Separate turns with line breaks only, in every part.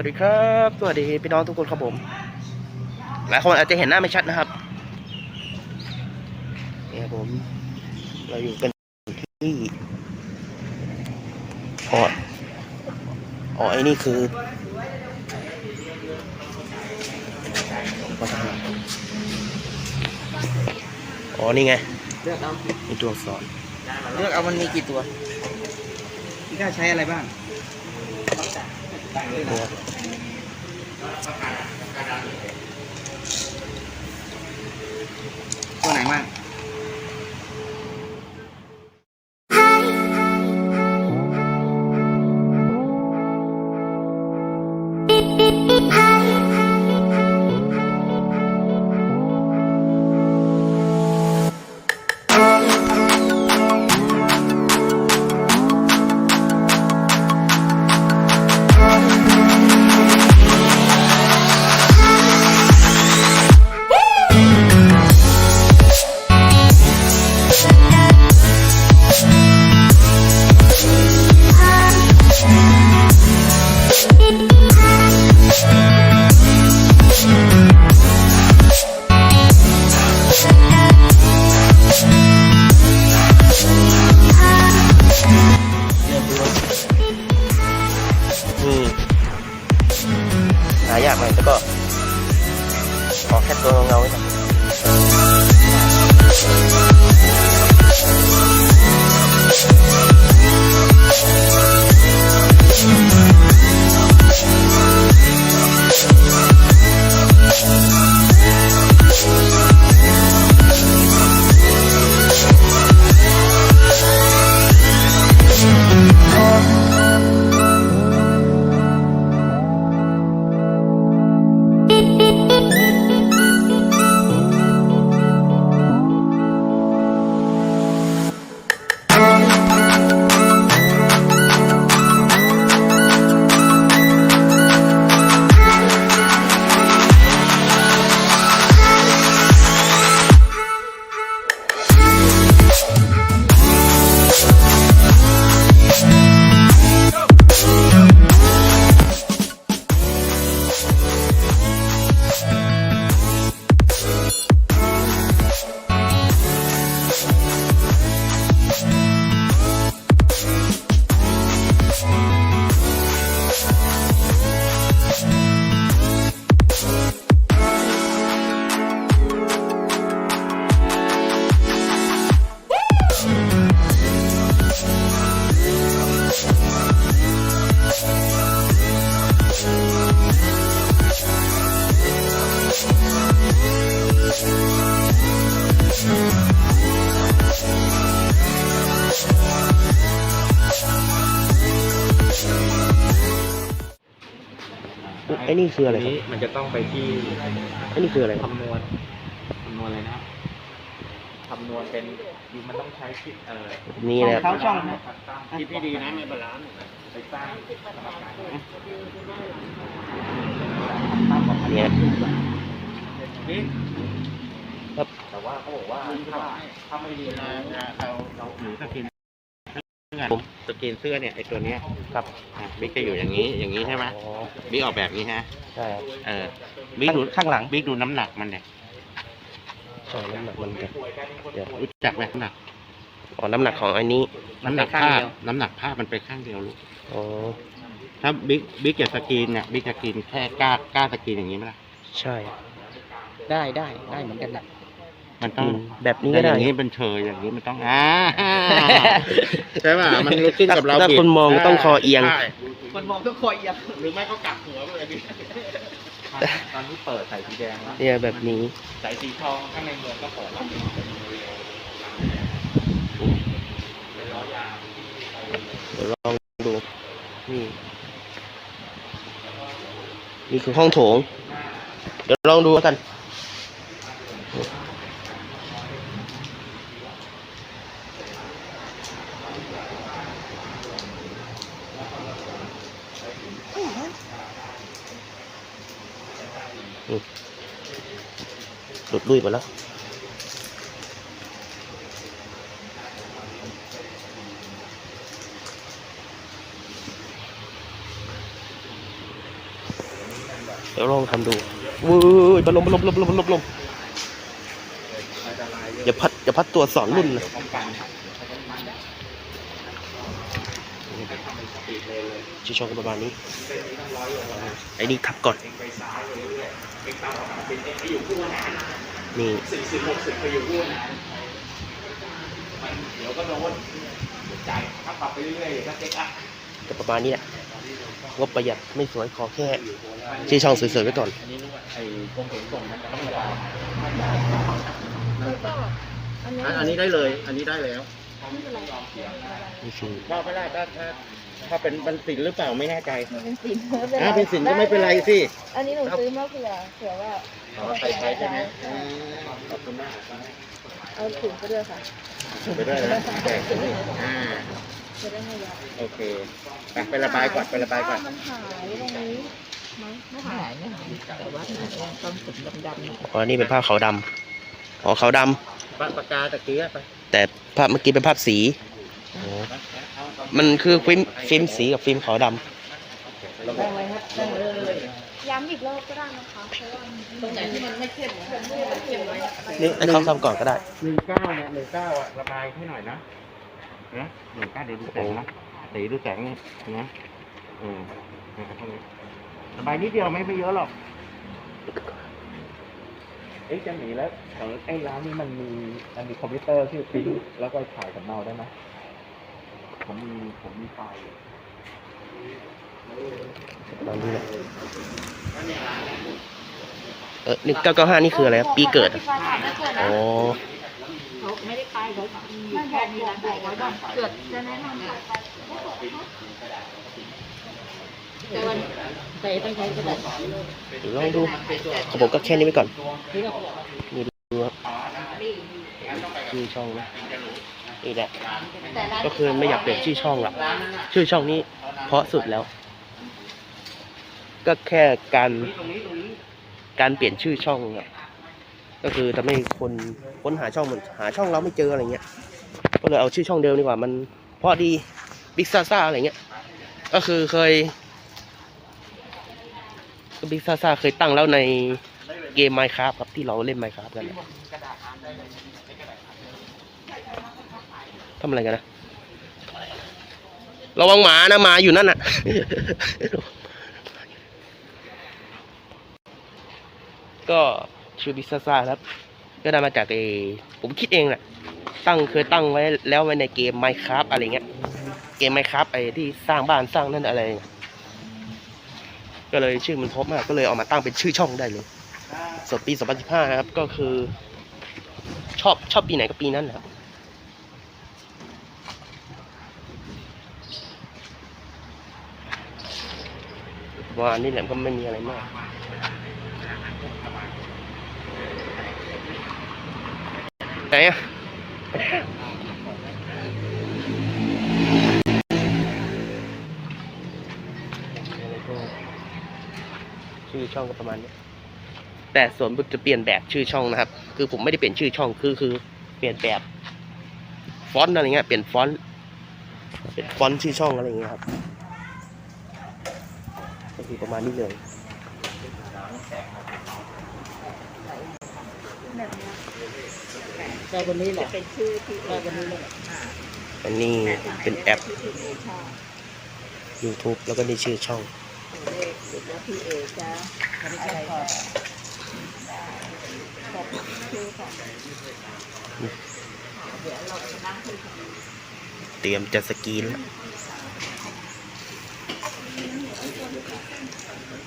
วัสดีครับ สวัสดีพี่น้องทุกคนครับผม หลายคนอาจจะเห็นหน้าไม่ชัดนะครับนี่ครับผม เราอยู่กันที่อ๋ออ๋อไอ้นี่คืออ๋อ นี่ไง
เลือกเอา
มีตัวอักษร
เลือกเอามันมีกี่ตัวพี่ก้าใช้อะไรบ้าง
ตัว
ไหนบ้าง
คืออะไรครับ
นี้มันจะต้องไปที่
ไอ้นี่คืออะไรครับ
คำนวณคำนวณอะไรนะครับคำนวณเป็นมันต้องใช้คิดเอ่อ
นี่นะครับ
เขาช่องนะ
คิดให้ดีนะไม่บาลานซ์ไปสร้างสมการนะ
เนี่ย
นี่
ครับ
แต่ว่าเขาบอกว่าถ้าถ้าไม่ดีนะเราเราหรือสกิน เสื้อสกินเสื้อเนี่ยไอตัวเนี้ย
ครับ
อะบิ๊กจะอยู่อย่างนี้อย่างนี้ใช่ไหม
อ๋อ
บิ๊กออกแบบนี้ฮะ
ใช่ครับ
เออบิ๊กดู
ข้างหลัง
บิ๊กดูน้ำหนักมันเนี่ย
ใช่น้ำหนักมันจะเดี๋ยว
รู้จักไหมน้ำหนัก
อ๋อน้ำหนักของไอ้นี้
น้ำหนัก
ไปข้าง
ผ้า
เดียว
น้ำหนักผ้ามันไปข้างเดียวลูก
อ๋อ
ถ้าบิ๊กบิ๊กจะสกรีนเนี่ยบิ๊กจะสกรีนแค่กล้ากล้าสกรีนอย่างนี้ไหมล่ะ
ใช่
ได้ได้ได้เหมือนกันนะ
มันต้อง
อืมแบบนี้ก็ได้
อย่างนี้เป็นเชยอย่างนี้มันต้องอ่าใช่ป่ะมันขึ้นกับเรา
ถ้า
ผิด
คนมองต้องคอเอียง
ใช่
คนมองทุกคนยัง
หรือไม่ก็กลับหัวไปเลยดิตอนนี้เปิดใส่สีแดงแล้ว
เนี่ยแบบนี้
ใส่สีทองข้างในเมืองก็เปิดแล้ว
เดี๋ยวลองดูนี่นี่คือห้องโถง เดี๋ยวลองดูแล้วกัน หลุดลุยไปแล้วเดี๋ยวลองทำดูวุ้ยบอลลมบลมบลมบลมบลมอย่าพัดอย่าพัดตัวสอนรุ่นนะชิชองประมาณนี้ ไอ้นี่ทับก่อน เราออกมเป็น
เอ็งไปอยู่คู่นา
นี่
สี่สิบหกสิบไปอยู่คู่นะมันเดี๋ยวก็โดน
จ่
ใจค่าปรับไปเรื่อยๆก็เจ๊กอะ
ก็ประมาณนี้แหละงบประหยัดไม่สวยขอแค่ชี้ช่องสวยๆไว้ก่อน
ไอ้กรมขนส่งมันต้องระวัง
อันนี้
ได้เลย อันนี้ได้แล้ว
นี่
คือ
ว่าไม่ได้ถ้าถ้า ถ้าเป็นเป็นสินหรือเปล่าไม่แน่ใจ
มันเป็นสินไม่เป็นไร
อ่าเป็นสินก็ไม่เป็นไรสิ
อันนี้หนูซื้อมาเผื่อเผื่อว่า
อ๋อใส่ใช้ใช่ไหมอืมขอบคุณมาก
เอาถุงไปด้วยค่ะ
ไปด้วยนะแจกถุงอ่า
จะได้ไม่ยับ
โอเคไปไประบายก่อนไประบายก่อน
มันหายตรงนี้ไหมไม่หายไม่หายแต่ว่าต้องถุงดำๆหน่อย
อ๋อนี่เป็นภาพขาวดำอ๋อขาวดำ
ปากปากกาตะกี้อะไป
แต่ภาพเมื่อกี้เป็นภาพสีอ๋อ มันคือฟิล์มฟิล์มสีกับฟิล์มขาวด
ระบบ
ย้ำอีกรอบก็ได้นะคะเพราะว่าตรงไหนที่มันไม่เข้มเข้มเข้มไว้ำ
ให้เขาทำก่อนก็ได้
หนึ่งเก้าเนี่ยหนึ่งเก้าอะระบายให้หน่อยนะนะหนึ่งเก้าเดี๋ยวดูแสงนะสีดูแสงนี่นะอืมนะครับเท่านี้ระบายนิดเดียวไม่ไม่เยอะหรอกเอ๊ะจะหนีแล้วของไอ้ร้านนี้มันมีมันมีคอมพิวเตอร์ที่ปริ้นแล้วก็ถ่ายสำเนาได้ไหม ผมมีผมมีไฟล์
ตอนนี้แหละเออหนึ่งเก้าเก้าห้านี่คืออะไรครับปีเกิดอะอ๋อ
เขาไม่ได้ไปเขาไม่แค่นี้แล้วบอกไว้ว่าเกิดจะแนะนำแต่วันแต่ต้องใช้กระดาษ
เดี๋ยวลองดูของผมก็แค่นี้ไว้ก่อน นี่ดูครับชื่อช่องนะ นี่แหละ ก็คือไม่อยากเปลี่ยนชื่อช่องหรอกชื่อช่องนี้ เพราะสุดแล้ว ก็แค่การการเปลี่ยนชื่อช่องอะก็คือทำให้คนค้นหาช่องมันหาช่องเราไม่เจออะไรเงี้ย ก็เลยเอาชื่อช่องเดิมดีกว่ามันเพราะดีบิ๊กซ่าซ่าอะไรเงี้ย ก็คือเคยบิ๊กซ่าซ่าเคยตั้งแล้วในเกม Minecraft ครับที่เราเล่น Minecraft กันอะ ทำอะไรกันนะระวังหมานะหมาอยู่นั่นน่ะก็ชื่อบิซซ่าครับ ก็ได้มาจากไอ้ผมคิดเองแหละตั้งเคยตั้งไว้แล้วไว้ในเกม Minecraft อะไรเงี้ย เกม Minecraft ไอ้ที่สร้างบ้านสร้างนั่นอะไร ก็เลยชื่อมันพบมาก ก็เลยเอามาตั้งเป็นชื่อช่องได้เลยส่วนปี 2015 นะครับ ก็คือ ชอบชอบปีไหนก็ปีนั้นนะครับ วานนี้แหละก็ไม่มีอะไรมากไหนอะชื่อช่องก็ประมาณนี้ แต่ส่วนจะเปลี่ยนแบบชื่อช่องนะครับ คือผมไม่ได้เปลี่ยนชื่อช่องคือคือ เปลี่ยนแบบฟอนต์อะไรเงี้ยเปลี่ยนฟอนต์เปลี่ยนฟอนต์ชื่อช่องอะไรเงี้ยครับ คือประมาณนี้เลย
ได้วันนี้เหรอ
เป็นชื่อที่
ได้วันนี้เลย
อันนี้เป็นแอป
ที่พี่เอชอบ
YouTube แล้วก็นี่ชื่อช่อง
เลขแล้วพี่เอจะอะไรขอบชื่อของเดี๋ยวเราจะนั่งคุยกัน
เตรียมจะสกรีนแล้ว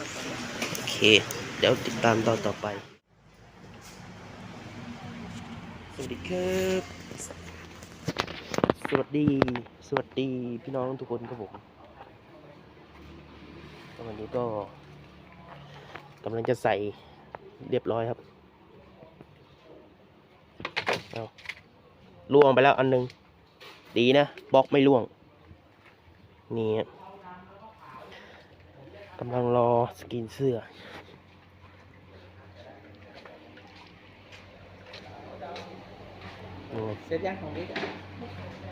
โอ เคเดี๋ยวติดตามตอนต่อไป สวัสดีครับ สวัสดี สวัสดีพี่น้องทุกคนครับผมวันนี้ก็กำลังจะใส่เรียบร้อยครับ เอาล่วงไปแล้วอันหนึง ดีนะบล็อกไม่ล่วง นี่ กำลังรอสกินเสื้อ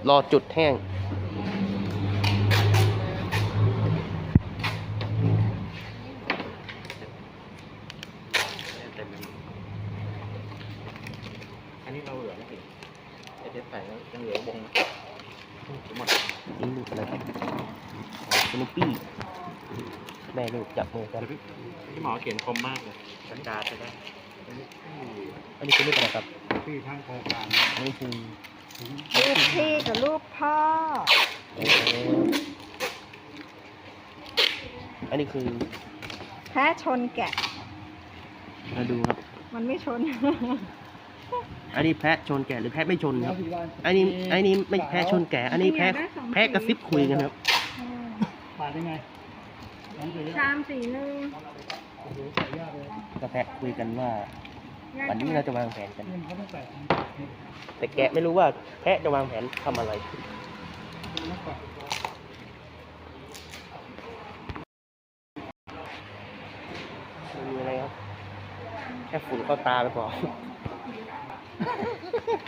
ร
อจุดแห้ง อันนี้เรา
เหลือไม่กี่ไอเด็ด
ใสแล้วยังเหลือบง หมด
นี่ลูกอะไรครับสนุปปี้แม่ลูกจับมือกัน
พี่หมอเขียนคมมากเลยสัญญาจะได้
อันนี้คือลูกอะไรครับ
พี่ทั้งโครงการ
อันนี้คือ
ลูกพี่กับลูกพ่อ
โอ้อันนี้คือ
แพ้ชนแกะ
มาดูครับ
มันไม่ชน
อันนี้แพะชนแก่หรือแพะไม่ชนครับ อันนี้อันนี้ไม่แพะชนแก่อันนี้แพะแพะกระซิบคุยกันครับ
มาได้ไง
ชามสีหนึ่ง
ก็แพะคุยกันว่าวันนี้เราจะวางแผนกัน แต่แกะไม่รู้ว่าแพะจะวางแผนทำอะไรไม่มีอะไรครับ แค่ฝุ่นเข้าตาไปพอ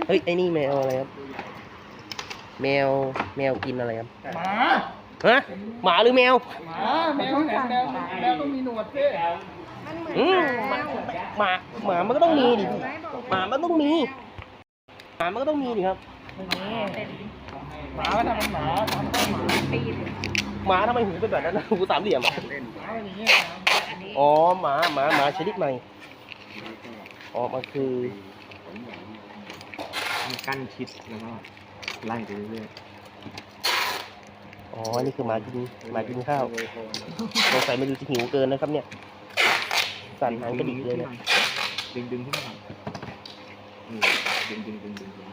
เฮ้ยไอ้นี่แมวอะไรครับ แมวแมวกินอะไรครับ
หมา
ฮะหมาหรือแมว
หมาแมวแมวแมวต้องมีหนวดพี่
มันเหมือน
อืม
ห
ห
มา
มาหมาหมามันก็ต้องมีดิพี่หมามันต้องมีหมามันก็ต้องมีดิครับ
หมาก็ทำเป็นหมาทำเป็นหมา
หมาทำไมหูเป็นแบบนั้นนะหูสามเหลี่ยมอะ
หมาเป็นอย่างนี้
อ๋อหมาหมาหมาชนิดใหม่อ๋อมันคือ
มันกั้นชิดแล้วก็ไล่ไปเรื่อย
อ๋อ นี่คือหมากินหมากินข้าวสงสัยไม่รู้จะหิวเกินนะครับ เนี่ย สั่นหางกระดิกเลยเนี่ย
ดึงดึงขึ้นมาอืมดึงดึงดึงดึงดึง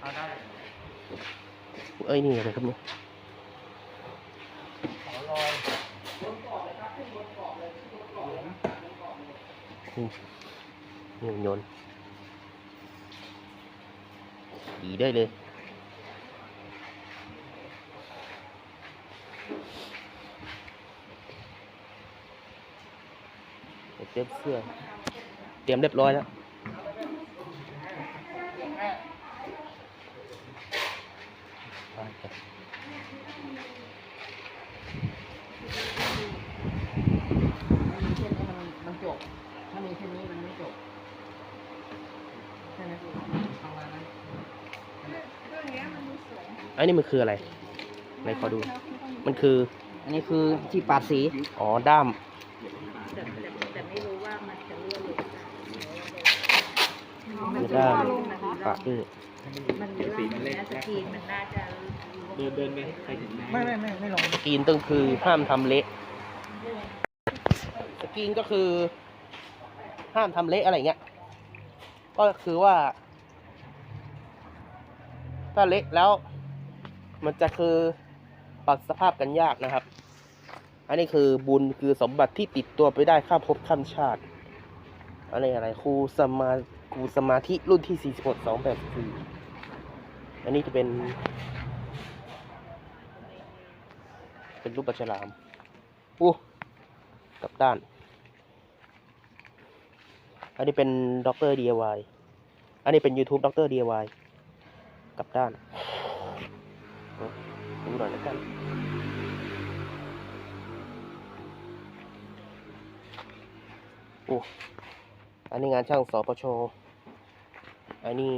เอาได้
เอ้ยนี่อะไรครับเนี่ย
ขอรอย
นี่นี่มันโยนดีได้เลยเตรียมเสื้อเตรียมเรียบร้อยแล้ว ไปกัน
มันจบ ถ้ามีแค่นี้มันไม่จบใช่ไหมประมาณนั้น
อันนี้มันคืออะไรไหนขอดู มันคือ
อันนี้คือที่ปาดสี
อ๋อ ด้าม
แต่แต่ไม่รู้ว่ามันจะรั่วหรือเปล่า
มันด้ามปากนี่
มันรั่วมันน่าสกรีนมันน่าจะ
เดินเดินไปใครถึงไม่ไม่ไม่ไม่ลง
สกรีนต้องคือห้ามทำเละ สกรีนก็คือ ห้ามทำเละอะไรเงี้ย ก็คือว่า ถ้าเละแล้ว มันจะคือปรับสภาพกันยากนะครับ อันนี้คือบุญคือสมบัติที่ติดตัวไปได้ข้ามภพข้ามชาติอะไรอะไรครูสมาครูสมาธิรุ่นที่46 284อันนี้จะเป็น เป็นรูปปลาฉลามอู้กลับด้าน อันนี้เป็นด็อกเตอร์ DIY อันนี้เป็น YouTube ด็อกเตอร์ DIY กลับด้าน ดูหน่อยแล้วกันโอ้อันนี้งานช่างสปชอันนี้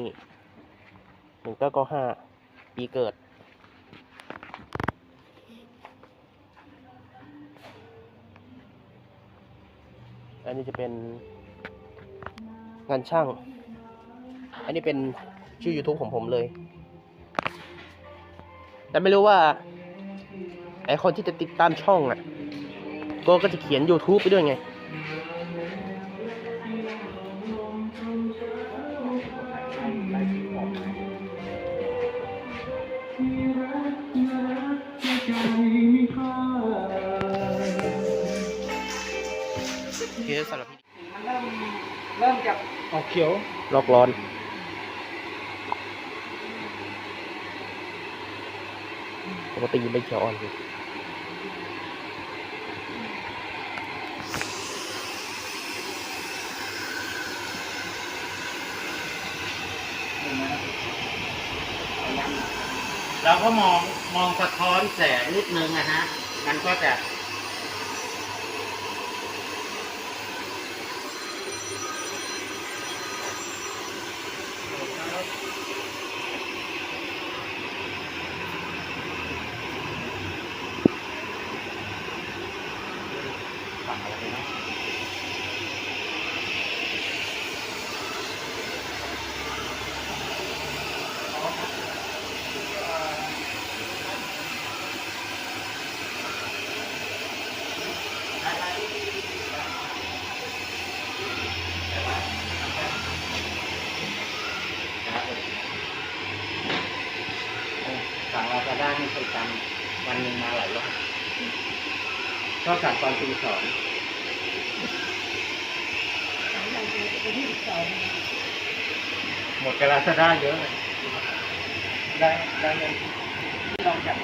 หนึ่งเก้าเก้าห้าปีเกิด อันนี้จะเป็นงานช่าง อันนี้เป็นชื่อ YouTube ของผมเลย แต่ไม่รู้ว่า ไอคนที่จะติดตามช่องอะก็ก็จะเขียน YouTube ไปด้วยไง โอเคสำหรับพี่
มันเริ่มเริ่มจาก
ออกเขียว
ลอกร้อน ปกติไม่เขียวอ่อนเลย
เราก็มองมองสะท้อนแสงนิดนึงนะฮะ มันก็จะ นั่งใช้กันวันหนึ่งมาหลายรอบ ก็สั่งตอนตีสองหมดกลาซาด้าเยอะเลยได้ได้เลยลองจับ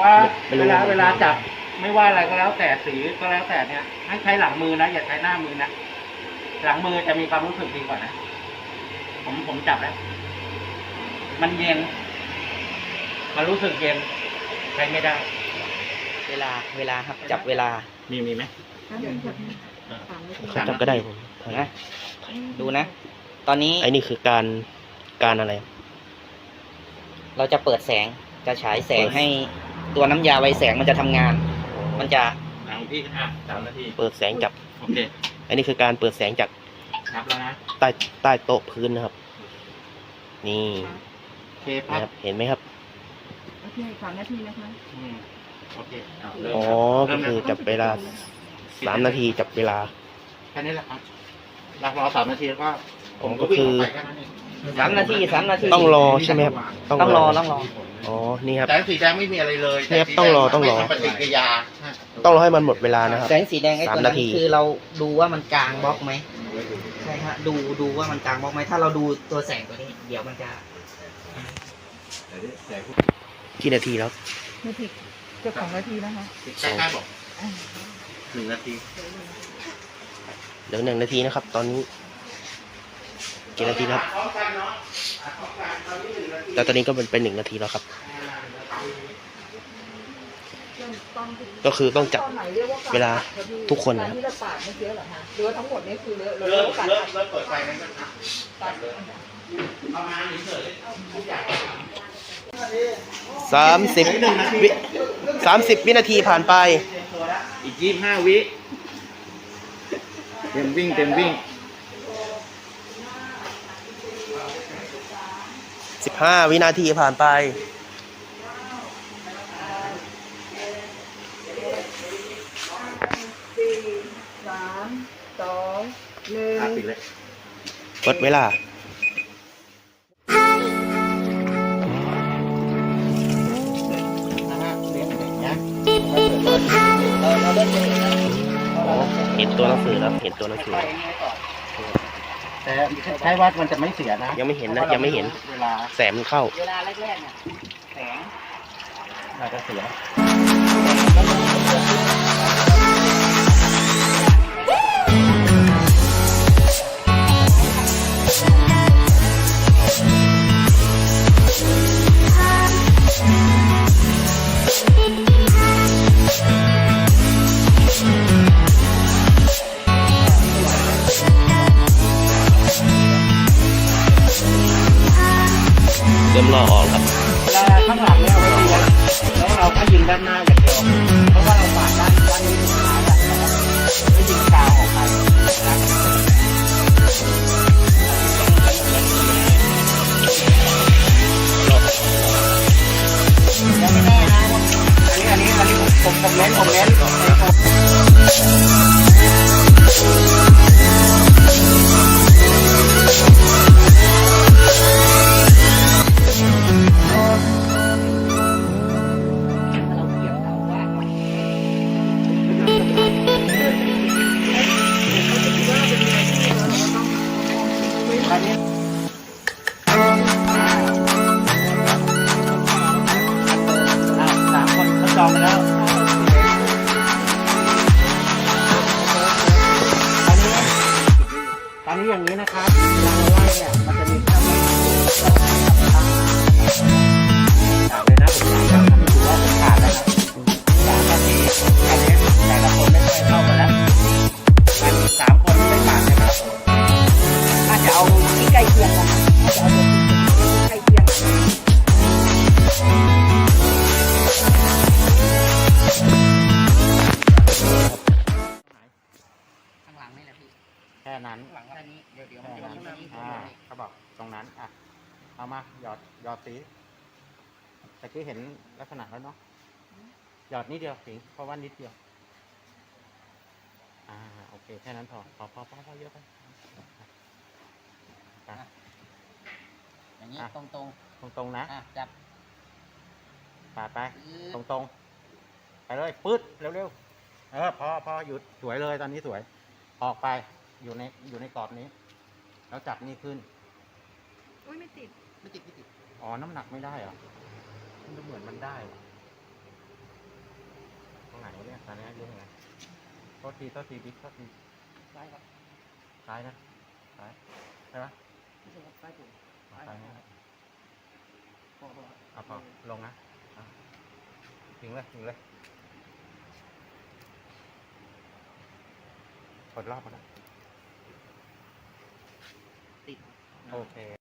ว่า
ไม่รู้
เวลาเวลาจับไม่ว่าอะไรก็แล้วแต่สีก็แล้วแต่เนี่ยให้ใช้หลังมือนะอย่าใช้หน้ามือนะหลังมือจะมีความรู้สึกดีกว่านะผมผมจับแล้ว มันเย็น มันรู้สึกเย็นใช้ไม่ได้
เวลาเวลาครับจับเวลา
มีมีไหม
เขาจับก็ได้ผม
นะดูนะ ตอนนี้
ไอ้นี่คือการการอะไร
เราจะเปิดแสงจะฉายแสงให้ตัวน้ำยาไวแสงมันจะทำงาน มันจะ
หลังพี่อะสามนาที
เปิดแสงจาก
โอเค
อันนี้คือการเปิดแสงจาก
นับแล้วนะ
ใต้ใต้โต๊ะพื้นนะครับ นี่
โอเคพั
นะ
บ
ครับเห็นไหมครับ
โอเคสามนาทีนะคะ
อืม โอเคเาเริ่ม
อ๋อ
รับ
ก็คือ
เริ่ม
จับเวลาสามนาทีจับเวลา
แค่นี้แหละครับรอสามนาทีแล้วก็
อ๋อก็คือ
วิ่งกไปแนั้นเอง
สามนาทีสามนาที
ต้องรอใช่ไหมครับ
ต้องรอต้องรอ
อ๋อ นี่ครับ
แสงสีแดงไม่มีอะไรเลย
เนี่ย
แส
ต้องรอต้องรอ
ไม่ทำปฏิกิริยา
ต้องรอให้มันหมดเวลานะครับ
แสงสีแดงไอ้
สาม
ตัวนั้
นาที
นคือเราดูว่ามันกลางบล็อกไหมใช่ฮะดูดูว่ามันกลางบล็อกไหมถ้าเราดูตัวแสงตัวนี้ เดี๋ยวมันจะ
กี่นาทีแล้ว
นาที เกือบสองนาทีนะคะ
ใกล้ๆบอกหนึ่งนาที
เหลือหนึ่งนาทีนะครับ ตอนนี้กี่นาทีแล้วครับแต่ตอนนี้ก็เป็นเป็นหนึ่งนาทีแล้วครับ ก็คือต้องจับ
ตอนไหนเรียกว่า
เวลาทุกคน
กา
นะ
ร
ครับ
ที่เราปาดเมื่อกี้เหรอคะหรือว่าทั้งหมดนี่คือเริ่ม
เริ่ม
ปาด
เริ่มเริ่มเปิดไฟนั้นก็ท
ปาดำ
ประมาณนี้เฉยทุกอย่าง
สามสิบวิสามสิบวินาทีผ่านไป
อีกยี่ห้าวิ เต็มวิ่งเต็มวิ่ง
สิบห้าวินาทีผ่านไป
สี่สามสองหนึ่ง
อะปิดเลย
หมดเวลา
อ๋
อเห็นตัวหนังสือแล้วเห็นตัวหนังสือ
แต่ใช้วัดมันจะไม่เสียนะ
ยังไม่เห็นนะยังไม่เห็น
เวลา
แสงมันเข้า
เวลาแรกๆเนี่ยแสง
อาจจะเสีย
ริ่อออกครับ
เวข้างหลังเนี่ยเอาไว้ดีแล้วแล้วเราก็ยิงด้านหน้าอย่างเดียวเพราะว่าเราปาดด้านด้านนี้ลูกค้าอะไม่ยิงกาวออกไปนะยังไม่แน่นะอันนี้อันนี้อันนี้ผมผมเน้นผมเน้น ตะกี้เห็นลักษณะแล้วเนาะหยอดนิดเดียวสิงเพราะว่านิดเดียว อ่าโอเคแค่นั้นพอพอพอพอพอเยอะไปอะ
อย่างนี้
อะ
ตรง
ตรงๆนะ
ๆอะจับ
ปาดไป ตรงตรงๆไปเลยปื๊ดเร็วๆเออพอพอหยุดสวยเลยตอนนี้สวย ออกไปอยู่ในอยู่ในกรอบนี้ แล้วจับนี่ขึ้น
อุ้ยไม่ติด
ไม่ติดไม่ติด
อ๋อน้ำหนักไม่ได้เหรอ มันจะเหมือนมันได้ว่ะตรงไหนวะเนี่ยตอนนี้ยุ่งไงโทษทีโทษทีบิ๊กโทษที
ได้ครับ
ซ้ายนะซ้ายใช่ไหม
ไม่ใช่ครับได้ถูก
เอาซ้ายนะ
พอพอ
เอาพอลงนะอะถึงเลยถึงเลยกดรอบมาแล้ว
ติด
โอเค